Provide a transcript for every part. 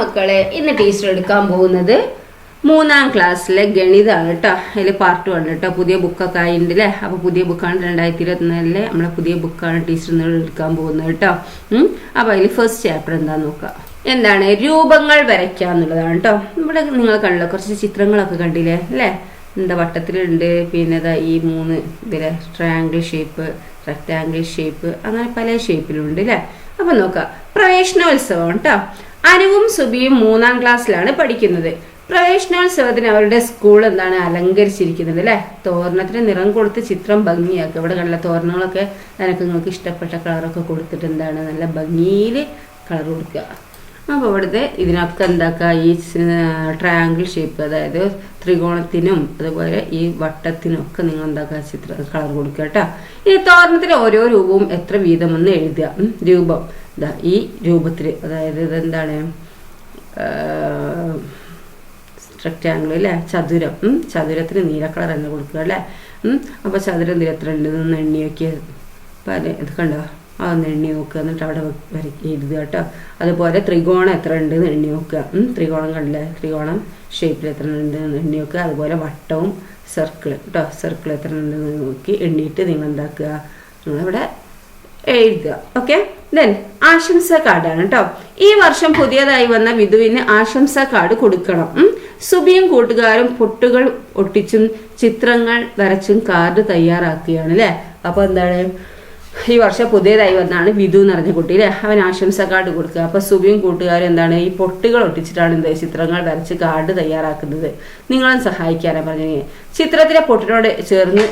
മക്കളെ ഇന്ന് ടീച്ചർ എടുക്കാൻ പോകുന്നത് മൂന്നാം ക്ലാസ്സിലെ ഗണിതമാണ് കേട്ടോ അതിൽ പാർട്ട് വൺ കേട്ടോ പുതിയ ബുക്കൊക്കെ ആയിട്ടുണ്ട് അല്ലേ അപ്പോൾ പുതിയ ബുക്കാണ് രണ്ടായിരത്തി ഇരുപത്തിനാലിലെ നമ്മളെ പുതിയ ബുക്കാണ് ടീച്ചർ ഇന്ന് എടുക്കാൻ പോകുന്നത് കേട്ടോ. അപ്പോൾ അതിൽ ഫസ്റ്റ് ചാപ്റ്റർ എന്താന്ന് നോക്കാം? എന്താണ്? രൂപങ്ങൾ വരയ്ക്കുക എന്നുള്ളതാണ് കേട്ടോ ഇവിടെ നിങ്ങൾ കണ്ടല്ലോ കുറച്ച് ചിത്രങ്ങളൊക്കെ കണ്ടില്ലേ? അല്ലേ? എന്താ വട്ടത്തിലുണ്ട് പിന്നെ ഈ മൂന്ന് ഇതിലെ ട്രയാങ്കിൾ ഷേപ്പ് റെക്റ്റാങ്കിൾ ഷേപ്പ് അങ്ങനെ പല ഷേപ്പിലുണ്ട് അല്ലേ അപ്പം നോക്കാം. പ്രവേശനോത്സവം കേട്ടോ അനുവും സുബിയും മൂന്നാം ക്ലാസ്സിലാണ് പഠിക്കുന്നത്. പ്രവേശനോത്സവത്തിന് അവരുടെ സ്കൂൾ എന്താണ് അലങ്കരിച്ചിരിക്കുന്നത് അല്ലേ തോരണത്തിന് നിറം കൊടുത്ത് ചിത്രം ഭംഗിയാക്കുക ഇവിടെ കണ്ട തോരണങ്ങളൊക്കെ നിനക്ക് നിങ്ങൾക്ക് ഇഷ്ടപ്പെട്ട കളറൊക്കെ കൊടുത്തിട്ട് എന്താണ് നല്ല ഭംഗിയിൽ കളർ കൊടുക്കുക. അപ്പോൾ ഇവിടുത്തെ ഇതിനൊക്കെ എന്താക്കുക ഈ ട്രയാങ്കിൾ ഷേപ്പ് അതായത് ത്രികോണത്തിനും അതുപോലെ ഈ വട്ടത്തിനും ഒക്കെ നിങ്ങൾ എന്താക്കുക ചിത്ര കളർ കൊടുക്കുക കേട്ടോ. ഈ തോരണത്തിലെ ഓരോ രൂപവും എത്ര വീതമെന്ന് എഴുതുക. രൂപം. ഈ രൂപത്തിൽ അതായത് ഇതെന്താണ്? റെക്റ്റാങ്കിൾ അല്ലേ? ചതുരം. ചതുരത്തിന് നീല കളർ കൊടുക്കുക അല്ലേ? അപ്പോൾ ചതുരം എന്ന് എണ്ണി നോക്കിയത് പല ഇത് കണ്ടോ? അതൊന്ന് എണ്ണി നോക്കുക. എന്നിട്ട് അവിടെ എഴുതുക കേട്ടോ. അതുപോലെ ത്രികോണം എത്ര ഉണ്ട് എന്ന് എണ്ണി നോക്കുക. ത്രികോണം കണ്ടില്ലേ? ത്രികോണം ഷേപ്പിൽ എത്ര ഉണ്ട് എന്ന് എണ്ണി നോക്കുക. അതുപോലെ വട്ടവും സർക്കിൾ കേട്ടോ സർക്കിൾ എത്ര ഉണ്ടെന്ന് നോക്കി എണ്ണിയിട്ട് നിങ്ങൾ എന്താക്കുക നിങ്ങളിവിടെ എഴുതുക. ഓക്കെ ദെൻ ആശംസ കാർഡാണ് കേട്ടോ ഈ വർഷം പുതിയതായി വന്ന വിധുവിന് ആശംസ കാർഡ് കൊടുക്കണം. സുബിയും കൂട്ടുകാരും പൊട്ടുകൾ ഒട്ടിച്ചും ചിത്രങ്ങൾ വരച്ചും കാർഡ് തയ്യാറാക്കുകയാണ് അല്ലേ അപ്പൊ എന്താണ്? ഈ വർഷം പുതിയതായി വന്നാണ് വിധു എന്ന് പറഞ്ഞ കുട്ടി അല്ലേ അവൻ ആശംസ കാർഡ് കൊടുക്കുക. അപ്പൊ സുബിയും കൂട്ടുകാരും എന്താണ്? ഈ പൊട്ടുകൾ ഒട്ടിച്ചിട്ടാണ് എന്താ? ചിത്രങ്ങൾ വരച്ച് കാർഡ് തയ്യാറാക്കുന്നത്. നിങ്ങളും സഹായിക്കാനാണ് പറഞ്ഞത്. ചിത്രത്തിലെ പൊട്ടിനോട് ചേർന്ന്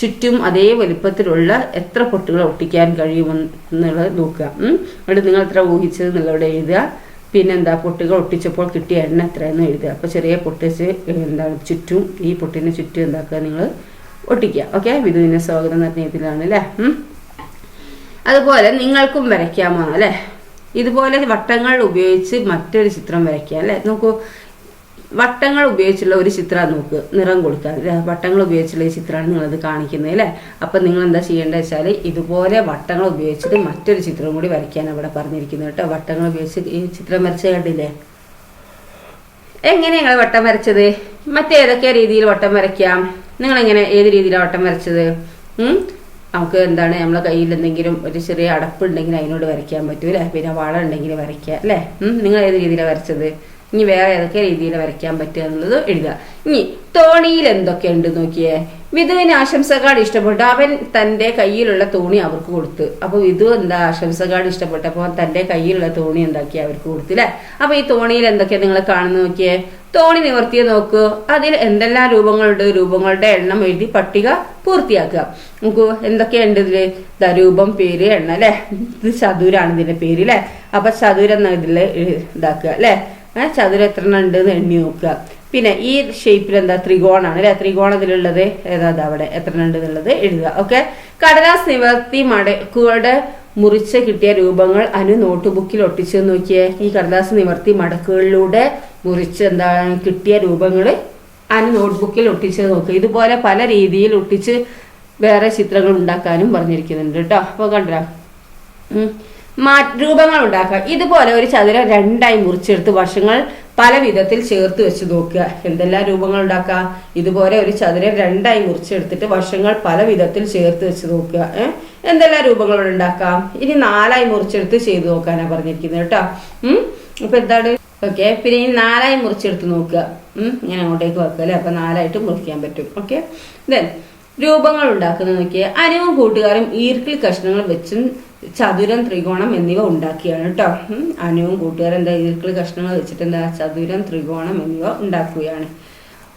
ചുറ്റും അതേ വലിപ്പത്തിലുള്ള എത്ര പൊട്ടുകൾ ഒട്ടിക്കാൻ കഴിയുമെന്നുള്ളത് നോക്കുക. അവിടെ നിങ്ങൾ എത്ര ഊഹിച്ചത് എന്നുള്ളവിടെ എഴുതുക. പിന്നെന്താ? പൊട്ടുകൾ ഒട്ടിച്ചപ്പോൾ കിട്ടിയ എണ്ണ എത്രയെന്ന് എഴുതുക. അപ്പോൾ ചെറിയ പൊട്ടിച്ച് എന്താണ് ചുറ്റും ഈ പൊട്ടിന് ചുറ്റും എന്താക്കുക നിങ്ങൾ ഒട്ടിക്കുക. ഓക്കെ? വിധുവിനെ സ്വാഗതം ഇതിലാണ് അല്ലേ? അതുപോലെ നിങ്ങൾക്കും വരയ്ക്കാമോ അല്ലേ? ഇതുപോലെ വട്ടങ്ങൾ ഉപയോഗിച്ച് മറ്റൊരു ചിത്രം വരയ്ക്കാം അല്ലേ? നോക്കൂ. വട്ടങ്ങൾ ഉപയോഗിച്ചുള്ള ഒരു ചിത്രം നോക്ക് നിറം കൊടുക്കാൻ വട്ടങ്ങൾ ഉപയോഗിച്ചുള്ള ഈ ചിത്രമാണ് നിങ്ങളത് കാണിക്കുന്നത് അല്ലേ? അപ്പം നിങ്ങൾ എന്താ ചെയ്യേണ്ടത് വെച്ചാൽ ഇതുപോലെ വട്ടങ്ങൾ ഉപയോഗിച്ചിട്ട് മറ്റൊരു ചിത്രം കൂടി വരയ്ക്കാൻ അവിടെ പറഞ്ഞിരിക്കുന്നത് കേട്ടോ. വട്ടങ്ങൾ ഉപയോഗിച്ച് ഈ ചിത്രം വരച്ച കണ്ടില്ലേ? എങ്ങനെ നിങ്ങൾ വട്ടം വരച്ചത്? മറ്റേതൊക്കെ രീതിയിൽ വട്ടം വരയ്ക്കാം? നിങ്ങൾ എങ്ങനെ ഏത് രീതിയിലാണ് വട്ടം വരച്ചത്? നമുക്ക് എന്താണ് നമ്മളെ കയ്യിൽ എന്തെങ്കിലും ഒരു ചെറിയ അടപ്പ് ഉണ്ടെങ്കിൽ അതിനോട് വരയ്ക്കാൻ പറ്റൂല്ലേ പിന്നെ വള ഉണ്ടെങ്കിൽ വരയ്ക്കാം അല്ലേ? നിങ്ങൾ ഏത് രീതിയിലാണ് വരച്ചത്? ഇനി വേറെ ഏതൊക്കെ രീതിയിൽ വരയ്ക്കാൻ പറ്റുക എന്നുള്ളത് എഴുതുക. ഇനി തോണിയിൽ എന്തൊക്കെയുണ്ട് നോക്കിയേ? വിധുവിന് ആശംസ കാർഡ് ഇഷ്ടപ്പെട്ടു. അവൻ തന്റെ കയ്യിലുള്ള തോണി അവർക്ക് കൊടുത്തു. അപ്പൊ വിധു എന്താ ആശംസ കാർഡ് ഇഷ്ടപ്പെട്ടപ്പോൾ തന്റെ കയ്യിലുള്ള തോണി എന്താക്കി അവർക്ക് കൊടുത്തു അല്ലെ അപ്പൊ ഈ തോണിയിൽ എന്തൊക്കെയാ നിങ്ങൾ കാണുന്നു നോക്കിയേ? തോണി നിവർത്തിയെ നോക്കൂ. അതിൽ എന്തെല്ലാം രൂപങ്ങളുണ്ട്? രൂപങ്ങളുടെ എണ്ണം എഴുതി പട്ടിക പൂർത്തിയാക്കുക. നോക്കൂ എന്തൊക്കെയുണ്ട് ഇതിൽ? ദാ രൂപം പേര് എണ്ണ അല്ലെ ഇത് ചതുരാണ് ഇതിന്റെ പേര് അല്ലെ അപ്പൊ ചതുരെന്ന ഇതിൽ ഇതാക്കുക അല്ലെ ചതുരം എത്ര ഉണ്ട് എന്ന് എണ്ണി നോക്കുക. പിന്നെ ഈ ഷേപ്പിൽ എന്താ? ത്രികോണാണ് അല്ലെ? ത്രികോണത്തിലുള്ളത് ഏതാ? അവിടെ എത്ര ഉണ്ട് എന്നുള്ളത് എഴുതുക. ഓക്കെ കടലാസ് നിവർത്തി മടക്കുകളുടെ മുറിച്ച് കിട്ടിയ രൂപങ്ങൾ അനു നോട്ട് ബുക്കിൽ ഒട്ടിച്ചു നോക്കിയേ. ഈ കടലാസ് നിവർത്തി മടക്കുകളിലൂടെ മുറിച്ച് എന്താ കിട്ടിയ രൂപങ്ങൾ അനു നോട്ട്ബുക്കിൽ ഒട്ടിച്ച് നോക്കുക. ഇതുപോലെ പല രീതിയിൽ ഒട്ടിച്ച് വേറെ ചിത്രങ്ങൾ ഉണ്ടാക്കാനും പറഞ്ഞിരിക്കുന്നുണ്ട് കേട്ടോ. അപ്പോൾ കണ്ടോ? രൂപങ്ങൾ ഉണ്ടാക്കുക ഇതുപോലെ ഒരു ചതുരം രണ്ടായി മുറിച്ചെടുത്ത് വശങ്ങൾ പല വിധത്തിൽ ചേർത്ത് വെച്ച് നോക്കുക. എന്തെല്ലാം രൂപങ്ങൾ ഉണ്ടാക്കുക? ഇതുപോലെ ഒരു ചതുരം രണ്ടായി മുറിച്ചെടുത്തിട്ട് വശങ്ങൾ പല വിധത്തിൽ ചേർത്ത് വെച്ച് നോക്കുക. എന്തെല്ലാം രൂപങ്ങൾ ഉണ്ടാക്കാം? ഇനി നാലായി മുറിച്ചെടുത്ത് ചെയ്തു നോക്കാനാ പറഞ്ഞിരിക്കുന്നത് കേട്ടോ. ഉം? അപ്പൊ എന്താണ്? ഓക്കെ. പിന്നെ ഈ നാലായി മുറിച്ചെടുത്ത് നോക്കുക. ഉം? ഇങ്ങനെ അങ്ങോട്ടേക്ക് വെക്കുക അല്ലേ? അപ്പൊ നാലായിട്ട് മുറിക്കാൻ പറ്റും. ഓക്കെ. ദെൻ രൂപങ്ങൾ ഉണ്ടാക്കുന്നത് നോക്കിയാൽ അനുവും കൂട്ടുകാരും ഈർക്കിൽ കഷ്ണങ്ങൾ വെച്ചും ചതുരം ത്രികോണം എന്നിവ ഉണ്ടാക്കിയാണ് കേട്ടോ. അനുവും കൂട്ടുകാരും എന്താ ഇരുക്കളി കഷ്ണങ്ങൾ വെച്ചിട്ട് എന്താ ചതുരം ത്രികോണം എന്നിവ ഉണ്ടാക്കുകയാണ്.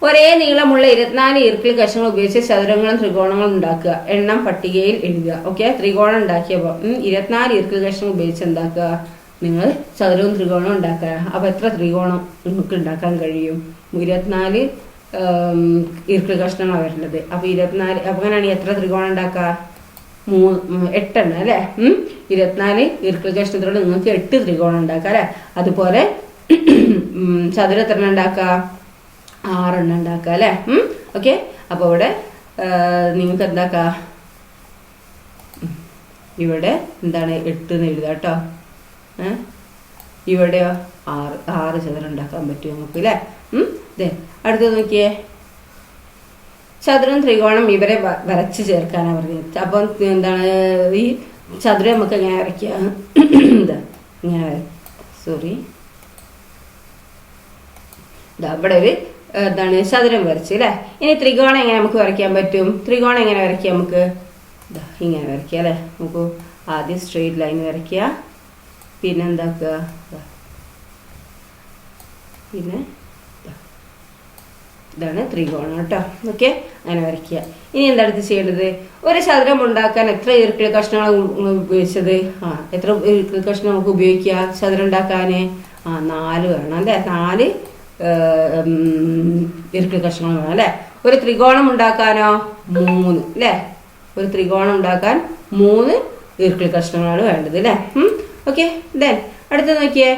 ഒരേ നീളമുള്ള ഇരുപത്തിനാല് ഈർക്കിൽ കഷ്ണങ്ങൾ ഉപയോഗിച്ച് ചതുരങ്ങളും ത്രികോണങ്ങളും ഉണ്ടാക്കുക. എണ്ണം പട്ടികയിൽ എഴുതുക. ഓക്കെ ത്രികോണം ഉണ്ടാക്കിയപ്പോൾ ഇരുപത്തിനാല് ഈർക്കിൽ കഷ്ണങ്ങൾ ഉപയോഗിച്ച് എന്താക്കുക? നിങ്ങൾ ചതുരവും ത്രികോണവും ഉണ്ടാക്കുക. അപ്പൊ എത്ര ത്രികോണം നിങ്ങൾക്ക് ഉണ്ടാക്കാൻ കഴിയും? ഇരുപത്തിനാല് ഈർക്കിൽ കഷ്ണങ്ങളാണ് വരേണ്ടത്. അപ്പൊ ഇരുപത്തിനാല് അപ്പൊ അങ്ങനെയാണെങ്കിൽ എത്ര ത്രികോണം ഉണ്ടാക്കുക? മൂന്ന് എട്ടെണ്ണം അല്ലേ? ഇരുപത്തിനാല് ഈർക്കിൽ കഷ്ണത്തിലൂടെ നിങ്ങൾക്ക് എട്ട് ത്രികോണം ഉണ്ടാക്കാം അല്ലേ? അതുപോലെ ചതുര എത്ര എണ്ണം ഉണ്ടാക്കുക? ആറെണ്ണം ഉണ്ടാക്കുക അല്ലേ? ഓക്കെ? അപ്പോൾ ഇവിടെ നിങ്ങൾക്ക് എന്താക്ക? ഇവിടെ എന്താണ് എട്ട് എന്ന് എഴുതാം കേട്ടോ. ഇവിടെയോ? ആറ് ആറ് ചതുരം ഉണ്ടാക്കാൻ പറ്റും നമുക്ക് അല്ലേ? ദേ അടുത്തത് നോക്കിയേ. ചതുരം ത്രികോണം ഇവരെ വരച്ചു ചേർക്കാനാണ് പറഞ്ഞത്. അപ്പം എന്താണ് ഈ ചതുരം നമുക്ക് എങ്ങനെ വരയ്ക്കുക ഇതാ ഇങ്ങനെ സോറി. ഇതാ ഇവിടെ ഒരു എന്താണ് ചതുരം വരച്ച് അല്ലേ? ഇനി ത്രികോണം എങ്ങനെ നമുക്ക് വരയ്ക്കാൻ പറ്റും? ത്രികോണം എങ്ങനെ വരയ്ക്കാം നമുക്ക്? ഇങ്ങനെ വരയ്ക്കുക അല്ലേ? നമുക്ക് ആദ്യം സ്ട്രെയിറ്റ് ലൈൻ വരയ്ക്കുക പിന്നെന്താക്കുക പിന്നെ. ഇതാണ് ത്രികോണം കേട്ടോ. ഓക്കെ? അങ്ങനെ വരയ്ക്കുക. ഇനി എന്താ അടുത്ത് ചെയ്യേണ്ടത്? ഒരു ചതുരം ഉണ്ടാക്കാൻ എത്ര ഈർക്കിൾ കഷ്ണങ്ങളാണ് ഉപയോഗിച്ചത്? ആ എത്ര ഈർക്കിൾ കഷ്ണം നമുക്ക് ഉപയോഗിക്കുക ചതുരം ഉണ്ടാക്കാൻ ആ നാല് വേണം അല്ലേ? നാല് ഈർക്കിൾ കഷ്ണങ്ങൾ വേണം അല്ലേ? ഒരു ത്രികോണം ഉണ്ടാക്കാനോ? മൂന്ന് അല്ലേ? ഒരു ത്രികോണം ഉണ്ടാക്കാൻ മൂന്ന് ഈർക്കിൾ കഷ്ണങ്ങളാണ് വേണ്ടത് അല്ലേ? ഓക്കെ? ദെൻ അടുത്ത് നോക്കിയേ.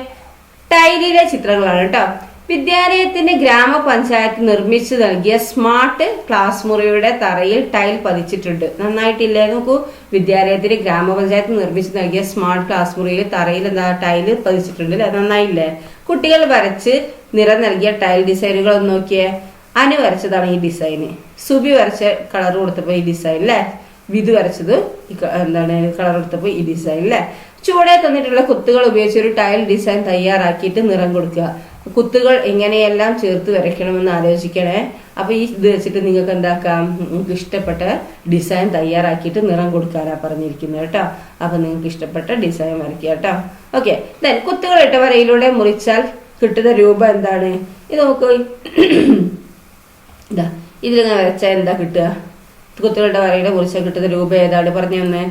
ടൈലിലെ ചിത്രങ്ങളാണ് കേട്ടോ. വിദ്യാലയത്തിന്റെ ഗ്രാമപഞ്ചായത്ത് നിർമ്മിച്ചു നൽകിയ സ്മാർട്ട് ക്ലാസ് മുറിയുടെ തറയിൽ ടൈൽ പതിച്ചിട്ടുണ്ട്. നന്നായിട്ടില്ലേ? നോക്കൂ. വിദ്യാലയത്തിന്റെ ഗ്രാമപഞ്ചായത്ത് നിർമ്മിച്ചു നൽകിയ സ്മാർട്ട് ക്ലാസ് മുറിയിൽ തറയിൽ എന്താ ടൈൽ പതിച്ചിട്ടുണ്ട് അല്ലേ? നന്നായില്ലേ? കുട്ടികൾ വരച്ച് നിറം നൽകിയ ടൈൽ ഡിസൈനുകൾ ഒന്ന് നോക്കിയേ. അനു വരച്ചതാണ് ഈ ഡിസൈന് സുബി വരച്ച കളർ കൊടുത്തപ്പോൾ ഈ ഡിസൈൻ അല്ലേ? വിധു വരച്ചത് എന്താണ് കളർ കൊടുത്തപ്പോൾ ഈ ഡിസൈൻ അല്ലേ? ചുവടെ തന്നിട്ടുള്ള കുത്തുകൾ ഉപയോഗിച്ച് ഒരു ടൈൽ ഡിസൈൻ തയ്യാറാക്കിയിട്ട് നിറം കൊടുക്കുക. കുത്തുകൾ എങ്ങനെയെല്ലാം ചേർത്ത് വരയ്ക്കണമെന്ന് ആലോചിക്കണേ. അപ്പൊ ഈ ഇത് വെച്ചിട്ട് നിങ്ങൾക്ക് എന്താക്കാം? നിങ്ങൾക്ക് ഇഷ്ടപ്പെട്ട ഡിസൈൻ തയ്യാറാക്കിയിട്ട് നിറം കൊടുക്കാനാ പറഞ്ഞിരിക്കുന്നത് കേട്ടോ. അപ്പൊ നിങ്ങൾക്ക് ഇഷ്ടപ്പെട്ട ഡിസൈൻ വരയ്ക്കുക കേട്ടോ. ഓക്കെ ദെൻ കുത്തുകൾ ഇട്ട വരയിലൂടെ മുറിച്ചാൽ കിട്ടുന്ന രൂപം എന്താണ്? ഇത് നോക്കൂ. ഇതാ ഇതിലിങ്ങനെ വരച്ചാൽ എന്താ കിട്ടുക? കുത്തുകളുടെ വരയുടെ മുറിച്ചാൽ കിട്ടുന്ന രൂപ ഏതാണ്? പറഞ്ഞു തന്നെ.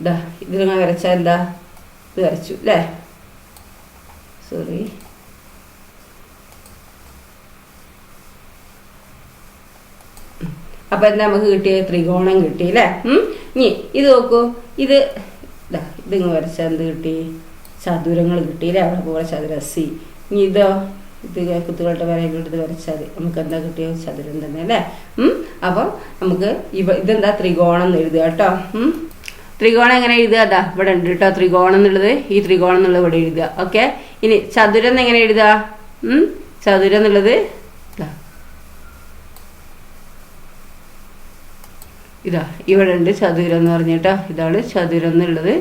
ഇതാ ഇതിലിങ്ങനെ വരച്ചാൽ എന്താ? ഇത് വരച്ചു അല്ലേ? സോറി അപ്പൊ എന്താ നമുക്ക് കിട്ടിയ ത്രികോണം കിട്ടി അല്ലേ? ഉം? ഇനി ഇത് നോക്കൂ. ഇത് ഇതാ ഇതിങ്ങ് വരച്ചാൽ എന്ത് കിട്ടി? ചതുരങ്ങൾ കിട്ടി അല്ലേ? അവിടെ പോലെ ചതുര. സി. ഇനി ഇതോ? ഇത് കുത്തുകളുടെ വരയിലോട്ട് വരച്ചാൽ നമുക്ക് എന്താ കിട്ടിയോ? ചതുരം തന്നെ അല്ലേ? ഉം? അപ്പം നമുക്ക് ഇവ ഇതെന്താ? ത്രികോണം എന്ന് എഴുതുക കേട്ടോ. ഉം? ത്രികോണം എങ്ങനെ എഴുതുക? അതാ ഇവിടെ ഉണ്ട് കേട്ടോ ത്രികോണം എന്നുള്ളത്. ഈ ത്രികോണം എന്നുള്ളത് ഇവിടെ എഴുതുക. ഓക്കെ? ഇനി ചതുരം എങ്ങനെ എഴുതുക? ചതുരം എന്നുള്ളത് ഇതാ ഇവിടെ ഉണ്ട് ചതുരം എന്ന് പറഞ്ഞിട്ടാ. ഇതാണ് ചതുരം എന്നുള്ളത്.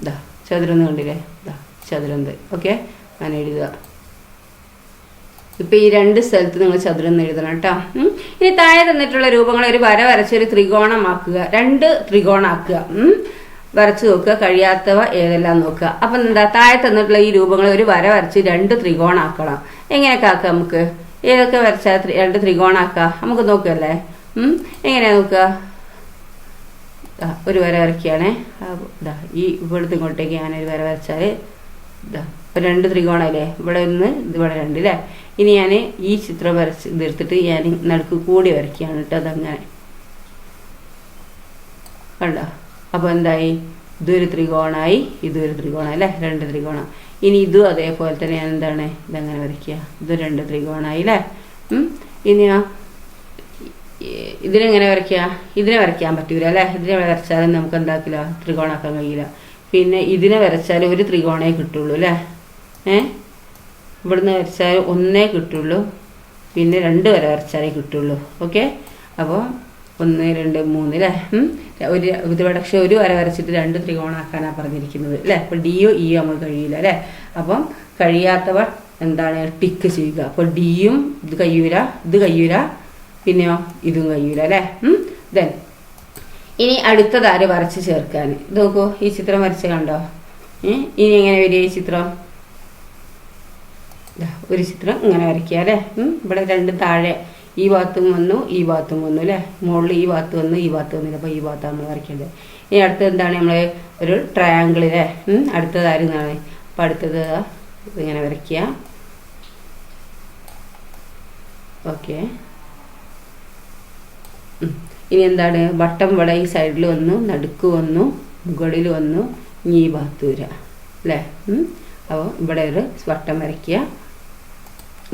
ഇതാ ചതുരം എന്ന് കണ്ടില്ലേ? ഇതാ ചതുരം ഓക്കെ? അങ്ങനെ എഴുതുക. ഇപ്പൊ ഈ രണ്ട് സ്ഥലത്ത് നിങ്ങൾ ചതുരം എഴുതണം കേട്ടോ. ഇനി താഴെ തന്നിട്ടുള്ള രൂപങ്ങളെ ഒരു വര വരച്ച് ഒരു ത്രികോണമാക്കുക. രണ്ട് ത്രികോണാക്കുക. വരച്ചു നോക്കുക. കഴിയാത്തവ ഏതെല്ലാം നോക്കുക. അപ്പം എന്താ താഴെ തന്നിട്ടുള്ള ഈ രൂപങ്ങളെ ഒരു വര വരച്ച് രണ്ട് ത്രികോണാക്കണം. എങ്ങനെയൊക്കെ ആക്കാം നമുക്ക്? ഏതൊക്കെ വരച്ചാൽ രണ്ട് ത്രികോണാക്കാം? നമുക്ക് നോക്കല്ലേ ഉം. എങ്ങനെയാ നോക്കുക? ഒരു വര വരയ്ക്കുകയാണേ. ഇതാ ഈ ഇവിടുത്തെ ഇങ്ങോട്ടേക്ക് ഞാനൊരു വര വരച്ചാൽ ഇതാ ഇപ്പം രണ്ട് ത്രികോണല്ലേ? ഇവിടെ ഒന്ന് ഇവിടെ രണ്ട് അല്ലേ ഇനി ഞാൻ ഈ ചിത്രം വരച്ച് തീർത്തിട്ട് ഞാൻ നടുക്ക് കൂടി വരയ്ക്കുകയാണ് കേട്ടോ അതങ്ങനെ. കണ്ടോ? അപ്പോൾ എന്തായി? ഇതൊരു ത്രികോണമായി ഇതൊരു ത്രികോണം അല്ലേ രണ്ട് ത്രികോണം. ഇനി ഇതും അതേപോലെ തന്നെ ഞാൻ എന്താണ്? ഇതങ്ങനെ വരയ്ക്കുക. ഇത് രണ്ട് ത്രികോണമായി അല്ലേ. ഇനിയോ ഇതിനെങ്ങനെ വരയ്ക്കുക ഇതിനെ വരയ്ക്കാൻ പറ്റൂല അല്ലേ? ഇതിനെ വരച്ചാലും നമുക്ക് എന്താക്കില്ല? ത്രികോണാക്കാൻ കഴിയില്ല. പിന്നെ ഇതിനെ വരച്ചാൽ ഒരു ത്രികോണേ കിട്ടുള്ളൂ അല്ലേ? ഏ? ഇവിടുന്ന് വരച്ചാൽ ഒന്നേ കിട്ടുള്ളൂ. പിന്നെ രണ്ട് വരെ വരച്ചാലേ കിട്ടുള്ളൂ. ഓക്കെ? അപ്പോൾ ഒന്ന് രണ്ട് മൂന്ന് അല്ലേ. ഒരു ഇത് പക്ഷേ ഒരു വര വരച്ചിട്ട് രണ്ട് ത്രികോണാക്കാനാണ് പറഞ്ഞിരിക്കുന്നത് അല്ലേ? അപ്പോൾ ഡിയോ ഇയോ നമുക്ക് കഴിയില്ല അല്ലേ? അപ്പം കഴിയാത്തവർ എന്താണ്? ടിക്ക് ചെയ്യുക. അപ്പോൾ ഡിയും ഇത് കയ്യൂര ഇത് കഴിയൂല പിന്നെയോ? ഇതും കഴിയൂല അല്ലേ? ദെൻ ഇനി അടുത്തതാര് വരച്ച് ചേർക്കാൻ? ഇത് നോക്കൂ ഈ ചിത്രം വരച്ച് കണ്ടോ? ഇനി എങ്ങനെ വരിക ഈ ചിത്രം? ഒരു ചിത്രം ഇങ്ങനെ വരയ്ക്കുക അല്ലേ. ഇവിടെ രണ്ട് താഴെ ഈ ഭാഗത്തും വന്നു ഈ ഭാഗത്തും വന്നു അല്ലേ? മുകളിൽ ഈ ഭാഗത്ത് വന്നു ഈ ഭാഗത്ത് വന്നില്ല അപ്പോൾ ഈ ഭാഗത്താണ് നമ്മൾ വരയ്ക്കേണ്ടത്. ഇനി അടുത്തത് എന്താണ്? നമ്മൾ ഒരു ട്രയാങ്കിൾ അല്ലേ? അടുത്തത് ആരുന്നാണ് അപ്പം അടുത്തത് ഇങ്ങനെ വരയ്ക്കുക. ഓക്കെ. ഇനി എന്താണ്? വട്ടം വട ഈ സൈഡിൽ വന്നു നടുക്ക് വന്നു മുകളിൽ വന്നു ഇനി ഈ ഭാഗത്ത് വരിക. അല്ലേ? അപ്പോൾ ഇവിടെ ഒരു വട്ടം വരയ്ക്കുക.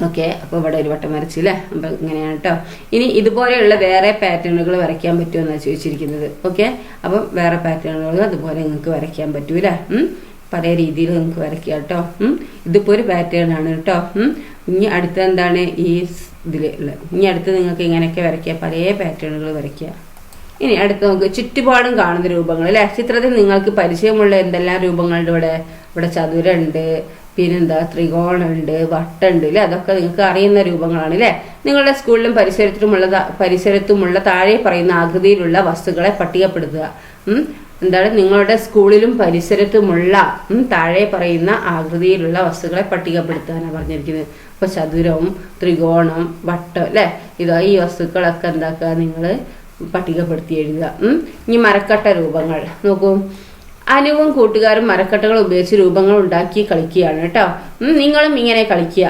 ഓക്കെ? അപ്പോൾ ഇവിടെ ഒരു വട്ടം വരച്ചു അല്ലേ? അപ്പം ഇങ്ങനെയാണ് കേട്ടോ ഇനി ഇതുപോലെയുള്ള വേറെ പാറ്റേണുകൾ വരയ്ക്കാൻ പറ്റുമെന്നാണ് ചോദിച്ചിരിക്കുന്നത്. ഓക്കെ? അപ്പം വേറെ പാറ്റേണുകൾ അതുപോലെ നിങ്ങൾക്ക് വരയ്ക്കാൻ പറ്റൂല? പല രീതിയിൽ നിങ്ങൾക്ക് വരയ്ക്കുക കേട്ടോ ഇതിപ്പോൾ ഇതിപ്പോ ഒരു പാറ്റേൺ ആണ് കേട്ടോ. ഇനി അടുത്ത എന്താണ് ഈ ഇതിൽ ഉള്ളത്? ഇനി അടുത്ത് നിങ്ങൾക്ക് ഇങ്ങനെയൊക്കെ വരയ്ക്കുക പല പാറ്റേണുകൾ വരയ്ക്കുക. ഇനി അടുത്ത് നമുക്ക് ചുറ്റുപാടും കാണുന്ന രൂപങ്ങൾ അല്ലെ? ചിത്രത്തിൽ നിങ്ങൾക്ക് പരിചയമുള്ള എന്തെല്ലാം രൂപങ്ങളുണ്ട് ഇവിടെ? ഇവിടെ ചതുരമുണ്ട് പിന്നെന്താ? ത്രികോണമുണ്ട് വട്ടുണ്ട് അല്ലെ അതൊക്കെ നിങ്ങൾക്ക് അറിയുന്ന രൂപങ്ങളാണ് അല്ലെ നിങ്ങളുടെ സ്കൂളിലും പരിസരത്തിലുമുള്ള പരിസരത്തുമുള്ള താഴെ പറയുന്ന ആകൃതിയിലുള്ള വസ്തുക്കളെ പട്ടികപ്പെടുത്തുക. എന്താണ് നിങ്ങളുടെ സ്കൂളിലും പരിസരത്തുമുള്ള താഴെ പറയുന്ന ആകൃതിയിലുള്ള വസ്തുക്കളെ പട്ടികപ്പെടുത്താനാണ് പറഞ്ഞിരിക്കുന്നത്. ഇപ്പൊ ചതുരവും ത്രികോണം വട്ടം അല്ലെ? ഇതോ ഈ വസ്തുക്കളൊക്കെ എന്താക്കുക നിങ്ങൾ പട്ടികപ്പെടുത്തി എഴുതുക. ഇനി മരക്കട്ട രൂപങ്ങൾ. നോക്കൂ. അനുവും കൂട്ടുകാരും മരക്കട്ടകൾ ഉപയോഗിച്ച് രൂപങ്ങൾ ഉണ്ടാക്കി കളിക്കുകയാണ് കേട്ടോ. നിങ്ങളും ഇങ്ങനെ കളിക്കുക.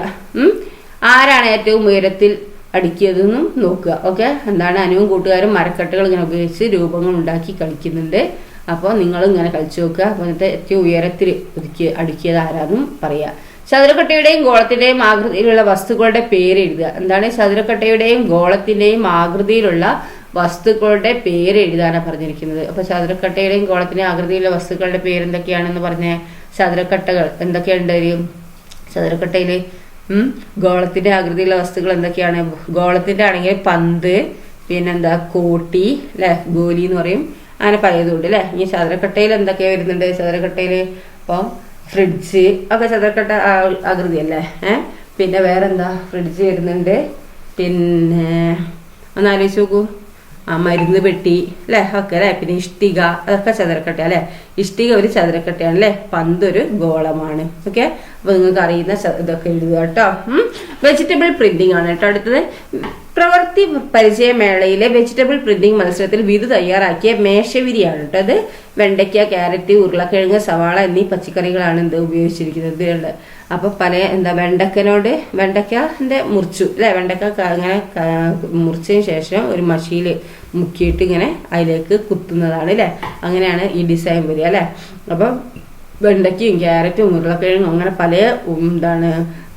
ആരാണ് ഏറ്റവും ഉയരത്തിൽ അടുക്കിയതെന്നും നോക്കുക. ഓക്കെ? എന്താണ്? അനുവും കൂട്ടുകാരും മരക്കട്ടകൾ ഇങ്ങനെ ഉപയോഗിച്ച് രൂപങ്ങൾ ഉണ്ടാക്കി കളിക്കുന്നുണ്ട്. അപ്പോൾ നിങ്ങൾ ഇങ്ങനെ കളിച്ചു നോക്കുക. അപ്പോൾ എന്നിട്ട് ഏറ്റവും ഉയരത്തിൽ ഒതുക്കി അടുക്കിയത് ആരാന്നും പറയുക ചതുരക്കട്ടയുടെയും ഗോളത്തിന്റെയും ആകൃതിയിലുള്ള വസ്തുക്കളുടെ പേര് എഴുതുക. എന്താണ് ചതുരക്കട്ടയുടെയും ഗോളത്തിന്റെയും ആകൃതിയിലുള്ള വസ്തുക്കളുടെ പേര് എഴുതാനാണ് പറഞ്ഞിരിക്കുന്നത്. അപ്പോൾ ചതുരക്കട്ടയുടെയും ഗോളത്തിന്റെയും ആകൃതിയിലുള്ള വസ്തുക്കളുടെ പേര് എന്തൊക്കെയാണെന്ന് പറഞ്ഞേ? ചതുരക്കട്ടകൾ. എന്തൊക്കെയുണ്ട് ഒരു ചതുരക്കട്ടയിൽ ഗോളത്തിന്റെ ആകൃതിയിലുള്ള വസ്തുക്കൾ എന്തൊക്കെയാണ്? ഗോളത്തിന്റെ ആണെങ്കിൽ പന്ത് പിന്നെന്താ? കോട്ടി അല്ലെ? ഗോലി എന്ന് പറയും. അങ്ങനെ പലതും ഉണ്ട് അല്ലെ ഇനി ചതുരക്കട്ടയിൽ എന്തൊക്കെ വരുന്നുണ്ട്? ചതുരക്കട്ടയിൽ ഇപ്പം ഫ്രിഡ്ജ് ഒക്കെ ചതുരക്കട്ട ആകൃതി അല്ലേ? ഏഹ് പിന്നെ വേറെന്താ? ഫ്രിഡ്ജ് വരുന്നുണ്ട്. പിന്നെ ഒന്ന് ആലോചിച്ച് നോക്കൂ. ആ മരുന്ന് പെട്ടി അല്ലേ ഒക്കെ അല്ലേ പിന്നെ ഇഷ്ടിക അതൊക്കെ ചതുരക്കട്ട അല്ലേ ഇഷ്ടിക ഒരു ചതുരക്കട്ടയാണ് അല്ലേ പന്തൊരു ഗോളമാണ്. ഓക്കെ? അപ്പൊ നിങ്ങൾക്ക് അറിയുന്ന ഇതൊക്കെ എഴുതുക കേട്ടോ. വെജിറ്റബിൾ പ്രിന്റിംഗ് ആണ് കേട്ടോ അടുത്തത്. പ്രവൃത്തി പരിചയമേളയിലെ വെജിറ്റബിൾ പ്രിന്റിംഗ് മത്സരത്തിൽ വിധു തയ്യാറാക്കിയ മേശവിരിയാണ് കേട്ടോ അത് വെണ്ടയ്ക്ക ക്യാരറ്റ് ഉരുളക്കിഴങ്ങ് സവാള എന്നീ പച്ചക്കറികളാണ് എന്ത് ഉപയോഗിച്ചിരിക്കുന്നത് അപ്പൊ പല എന്താ വെണ്ടക്കനോട് വെണ്ടക്കന്റെ മുറിച്ചു. അല്ലെ? വെണ്ടക്ക അങ്ങനെ മുറിച്ചതിന് ശേഷം ഒരു മഷിയിൽ മുക്കിയിട്ട് ഇങ്ങനെ അതിലേക്ക് കുത്തുന്നതാണ് അല്ലെ? അങ്ങനെയാണ് ഈ ഡിസൈൻ വരിക അല്ലെ? അപ്പൊ വെണ്ടയ്ക്കയും ക്യാരറ്റും ഉരുളക്കിഴങ്ങും അങ്ങനെ പല എന്താണ്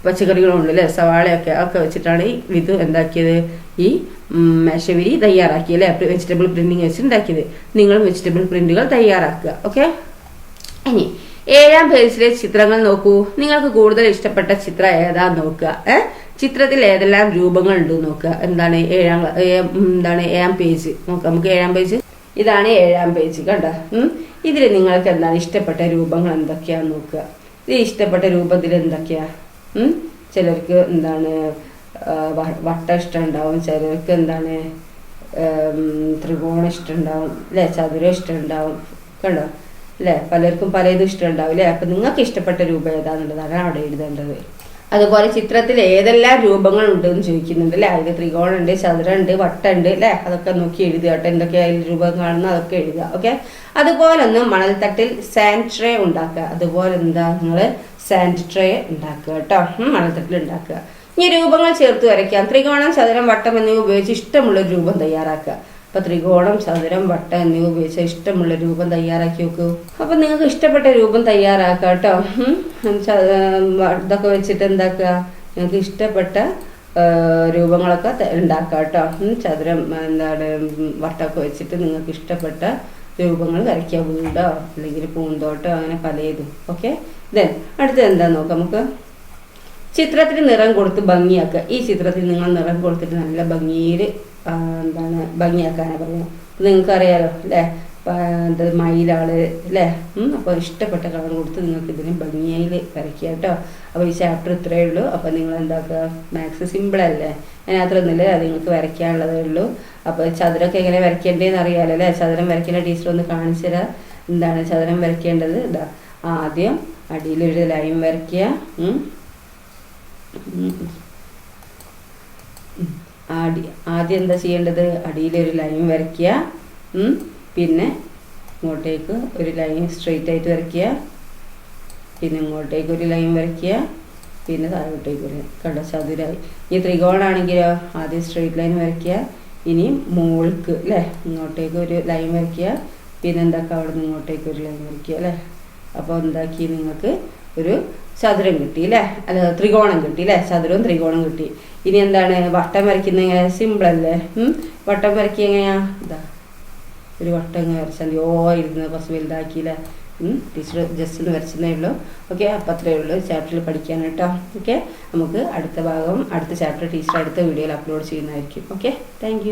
പച്ചക്കറികളും ഉണ്ട് അല്ലെ സവാളയൊക്കെ ഒക്കെ വെച്ചിട്ടാണ് ഇത് എന്താക്കിയത്? ഈ ഉം, മേശവിരി തയ്യാറാക്കിയത് അല്ലേ വെജിറ്റബിൾ പ്രിന്റിങ് വെച്ച് ഉണ്ടാക്കിയത് നിങ്ങൾ വെജിറ്റബിൾ പ്രിന്റുകൾ തയ്യാറാക്കുക. ഓക്കെ ഇനി ഏഴാം പേജിലെ ചിത്രങ്ങൾ നോക്കൂ. നിങ്ങൾക്ക് കൂടുതൽ ഇഷ്ടപ്പെട്ട ചിത്രം ഏതാ നോക്കുക. ഏഹ് ചിത്രത്തിൽ ഏതെല്ലാം രൂപങ്ങൾ ഉണ്ട് നോക്കുക. എന്താണ് ഏഴാം എന്താണ് ഏഴാം പേജ്? നോക്കാം നമുക്ക് ഏഴാം പേജ്? ഇതാണ് ഏഴാം പേജ് കണ്ട? ഇതിൽ നിങ്ങൾക്ക് എന്താണ് ഇഷ്ടപ്പെട്ട രൂപങ്ങൾ എന്തൊക്കെയാണെന്ന് നോക്കുക? ഇത് ഇഷ്ടപ്പെട്ട രൂപത്തിൽ എന്തൊക്കെയാ? ചിലർക്ക് എന്താണ് വട്ടം വ- വട്ട ഇഷ്ടം ഉണ്ടാവും ചിലർക്ക് എന്താണ് ത്രികോണം ഇഷ്ടം ഉണ്ടാവും അല്ലെ? ചതുരം ഇഷ്ടം ഉണ്ടാവും കണ്ടോ? അല്ലെ? പലർക്കും പലതും ഇഷ്ടം ഉണ്ടാവും അല്ലെ അപ്പൊ നിങ്ങൾക്ക് ഇഷ്ടപ്പെട്ട രൂപം ഏതാന്നുള്ളതാണ് അവിടെ എഴുതേണ്ടത്. അതുപോലെ ചിത്രത്തിൽ ഏതെല്ലാം രൂപങ്ങൾ ഉണ്ട് എന്ന് ചോദിക്കുന്നുണ്ട് അല്ലേ? അതിൽ ത്രികോണം ഉണ്ട് ചതുരം ഉണ്ട് വട്ടം ഉണ്ട് അല്ലെ? അതൊക്കെ നോക്കി എഴുതുക കേട്ടോ. എന്തൊക്കെ അതിൽ രൂപം കാണുന്നു അതൊക്കെ എഴുതുക ഓക്കെ അതുപോലെ ഒന്ന് മണൽത്തട്ടിൽ സാൻഡ് ട്രേ ഉണ്ടാക്കുക. അതുപോലെ എന്താ നിങ്ങൾ സാൻഡ് ട്രേ ഉണ്ടാക്കുക കേട്ടോ. മണൽത്തട്ടിൽ ഉണ്ടാക്കുക. ഇനി രൂപങ്ങൾ ചേർത്ത് വരയ്ക്കാം. ത്രികോണം ചതുരം വട്ടം എന്നിവ ഉപയോഗിച്ച് ഇഷ്ടമുള്ള രൂപം തയ്യാറാക്കുക. അപ്പൊ ത്രികോണം ചതുരം വട്ടം എന്നിവ ഉപയോഗിച്ച് ഇഷ്ടമുള്ള രൂപം തയ്യാറാക്കി നോക്കൂ. അപ്പൊ നിങ്ങൾക്ക് ഇഷ്ടപ്പെട്ട രൂപം തയ്യാറാക്കുക കേട്ടോ. ഇതൊക്കെ വെച്ചിട്ട് എന്താക്കുക? നിങ്ങൾക്ക് ഇഷ്ടപ്പെട്ട രൂപങ്ങളൊക്കെ ഉണ്ടാക്കുക കേട്ടോ ചതുരം എന്താണ് വട്ടമൊക്കെ വെച്ചിട്ട് നിങ്ങൾക്ക് ഇഷ്ടപ്പെട്ട രൂപങ്ങൾ വരയ്ക്കുക വീടോ അല്ലെങ്കിൽ പൂന്തോട്ടോ അങ്ങനെ പലതും ഓക്കെ? ദെൻ അടുത്തത് എന്താ നോക്കാം നമുക്ക്? ചിത്രത്തിന് നിറം കൊടുത്ത് ഭംഗിയാക്കുക. ഈ ചിത്രത്തിൽ നിങ്ങൾ നിറം കൊടുത്തിട്ട് നല്ല ഭംഗിയിൽ എന്താണ് ഭംഗിയാക്കാനാണ് നിങ്ങൾക്ക് അറിയാലോ അല്ലേ ഇത് മയിലാൾ അല്ലേ അപ്പോൾ ഇഷ്ടപ്പെട്ട കളർ കൊടുത്ത് നിങ്ങൾക്ക് ഇതിന് ഭംഗിയിൽ വരയ്ക്കുക കേട്ടോ. അപ്പോൾ ഈ ചാപ്റ്റർ ഇത്രയേ ഉള്ളൂ. അപ്പോൾ നിങ്ങൾ എന്താക്കുക മാത്സ് സിമ്പിളല്ലേ അതിനകത്തൊന്നുമില്ല അത് നിങ്ങൾക്ക് വരയ്ക്കാനുള്ളതേ ഉള്ളൂ. അപ്പോൾ ചതുരമൊക്കെ എങ്ങനെ വരയ്ക്കേണ്ടതെന്ന് അറിയാമല്ലോ അല്ലേ ചതുരം വരയ്ക്കേണ്ട ടീച്ചർ ഒന്ന് കാണിച്ചു തരാം. എന്താണ് ചതുരം വരയ്ക്കേണ്ടത്? ഇതാ ആദ്യം അടിയിലൊരു ലൈൻ വരയ്ക്കുക. അടി ആദ്യം എന്താ ചെയ്യേണ്ടത്? അടിയിലൊരു ലൈൻ വരയ്ക്കുക. പിന്നെ ഇങ്ങോട്ടേക്ക് ഒരു ലൈൻ സ്ട്രെയിറ്റ് ആയിട്ട് വരയ്ക്കുക. പിന്നെ ഇങ്ങോട്ടേക്ക് ഒരു ലൈൻ വരയ്ക്കുക. പിന്നെ താഴോട്ടേക്ക് ഒരു കണ്ട ചതുരായി. ഈ ത്രികോണാണെങ്കിലോ ആദ്യം സ്ട്രെയിറ്റ് ലൈൻ വരയ്ക്കുക. ഇനി മോൾക്ക് അല്ലേ? ഇങ്ങോട്ടേക്ക് ഒരു ലൈൻ വരയ്ക്കുക. പിന്നെ എന്താക്കുക അവിടെ നിന്ന് ഇങ്ങോട്ടേക്ക് ഒരു ലൈൻ വരയ്ക്കുക അല്ലേ? അപ്പോൾ എന്താക്കി? നിങ്ങൾക്ക് ഒരു ചതുരം കിട്ടി അല്ലേ അല്ല ത്രികോണം കിട്ടി അല്ലേ ചതുരവും ത്രികോണം കിട്ടി. ഇനി എന്താണ്? വട്ടം വരയ്ക്കുന്ന എങ്ങനെ ഉം? വട്ടം വരയ്ക്കുക എങ്ങനെയാ? ഇതാ. ഒരു വട്ടം വരച്ചാൽ മതി. ഓ ഇരുന്ന് കുറച്ച് വലുതാക്കിയില്ലേ ടീച്ചർ ജസ്റ്റ് ഒന്ന് വരച്ചതേ ഉള്ളൂ. ഓക്കെ അപ്പം അത്രയേ ഉള്ളൂ ചാപ്റ്ററിൽ പഠിക്കാൻ കേട്ടോ. ഓക്കെ നമുക്ക് അടുത്ത ഭാഗം അടുത്ത ചാപ്റ്റർ ടീച്ചർ അടുത്ത വീഡിയോയിൽ അപ്ലോഡ് ചെയ്യുന്നതായിരിക്കും. Okay thank